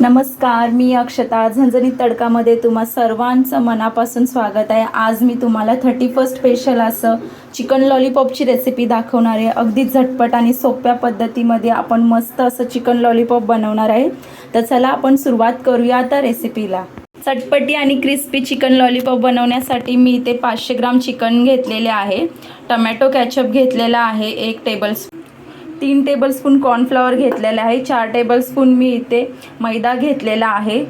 नमस्कार मी अक्षता. झणझणीत तडकामध्ये तुम्हा सर्वांचं मनापासून स्वागत आहे. आज मी तुम्हाला थर्टी फर्स्ट स्पेशल असं चिकन लॉलीपॉपची रेसिपी दाखवणार आहे. अगदी झटपट आणि सोप्या पद्धतीमध्ये आपण मस्त असं चिकन लॉलीपॉप बनवणार आहे. तर चला आपण सुरुवात करूया आता रेसिपीला चटपटी आणि क्रिस्पी चिकन लॉलीपॉप बनवण्यासाठी मी इथे पाचशे ग्राम चिकन घेतलेले आहे. टमॅटो कॅचअप घेतलेला आहे. एक टेबल तीन टेबलस्पून कॉर्नफ्लॉवर घेतलेला आहे. चार टेबलस्पून मी इथे मैदा घेतलेला आहे.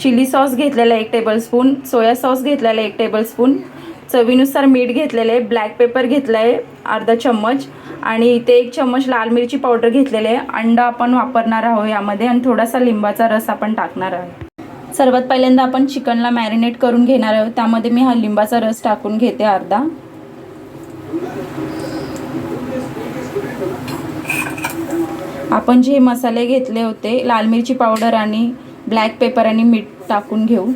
चिली सॉस घेतलेला आहे एक टेबलस्पून सोया सॉस घेतलेला आहे एक टेबलस्पून चवीनुसार मीठ घेतलेलं आहे. ब्लॅक पेपर घेतलं आहे अर्धा चम्मच. आणि इथे एक चम्मच लाल मिरची पावडर घेतलेले आहे. अंडा आपण वापरणार आहोत यामध्ये आणि थोडासा लिंबाचा रस आपण टाकणार आहोत. सर्वात पहिल्यांदा आपण चिकनला मॅरिनेट करून घेणार आहोत. त्यामध्ये मी हा लिंबाचा रस टाकून घेते अर्धा. आपण जे मसाले घेतले होते लाल मिरची पावडर आणि ब्लॅक पेपर आणि मीठ टाकून घेऊ.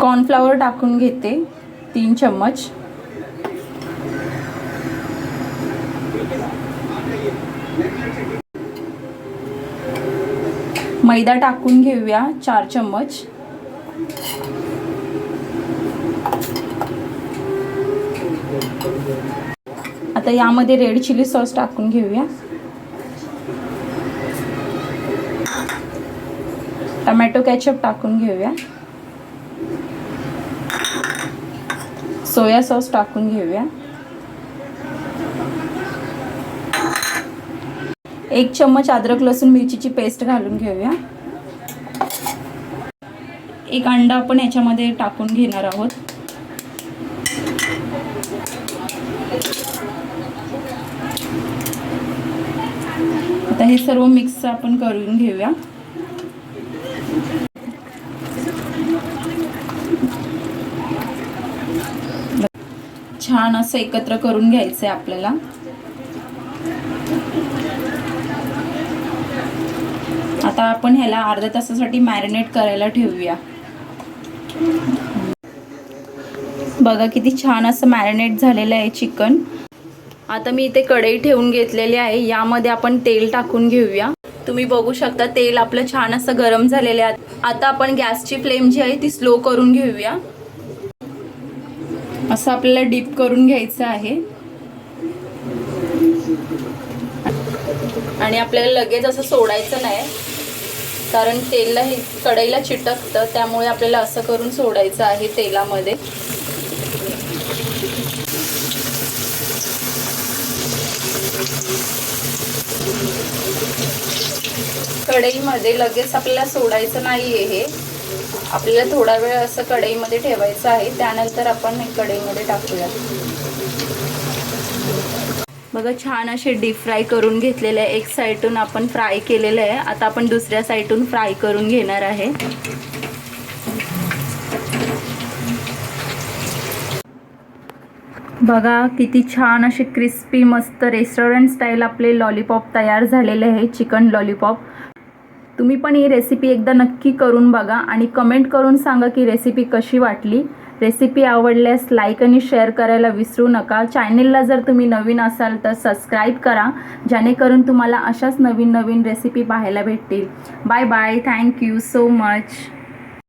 कॉर्नफ्लावर टाकून घेते तीन चम्मच. मैदा टाकून घेऊया चार चम्मच. आता यामध्ये रेड चिली सॉस टाकून घेऊया. टमॅटो कॅचअप टाकून घेऊया. सोया सॉस टाकून घेऊया. एक चम्मच अद्रक लसूण मिरचीची पेस्ट घालून घेऊया. एक अंडा आपण याच्यामध्ये टाकून घेणार आहोत. आता हे सर्व मिक्स आपण करून घेऊया. छान असं एकत्र करून घ्यायचं आहे आपल्याला. आता आपण ह्याला अर्ध्या तासासाठी मॅरिनेट करायला ठेवूया. बघा किती छान असं मॅरिनेट झालेलं आहे चिकन आता मी इथे कढई ठेवून घेतलेली आहे. यामध्ये आपण तेल टाकून घेऊया. तुम्ही बघू शकता तेल आपलं छान असं गरम झालेलं आहे. आता आपण गॅसची फ्लेम जी आहे ती स्लो करून घेऊया. असं आपल्याला डीप करून घ्यायचं आहे. आणि आपल्याला लगेच असं सोडायचं नाही. कारण तेलला हे कढईला चिटकतं त्यामुळे आपल्याला असं करून सोडायचं आहे तेलामध्ये. कढईमध्ये लगेच आपल्याला सोडायचं नाही आहे हे. आपल्याला थोडा वेळ असं कढईमध्ये ठेवायचं आहे. त्यानंतर आपण हे कढईमध्ये टाकूया. बघा छान असे डीप फ्राय करून घेतलेले आहे. एक साईडून आपण फ्राय केलेलं आहे. आता आपण दुसऱ्या साईडून फ्राय करून घेणार आहे. बघा किती छान असे क्रिस्पी मस्त रेस्टॉरंट स्टाईल आपले लॉलीपॉप तयार झालेले आहे. चिकन लॉलीपॉप तुम्ही पण ही रेसिपी एकदा नक्की करून बघा आणि कमेंट करून सांगा की रेसिपी कशी वाटली. रेसिपी आवडल्यास लाईक आणि शेअर करायला विसरू नका. चॅनेलला जर तुम्ही नवीन असाल तर सबस्क्राईब करा. जेणेकरून तुम्हाला अशाच नवीन नवीन रेसिपी पाहायला भेटतील. Bye bye thank you so much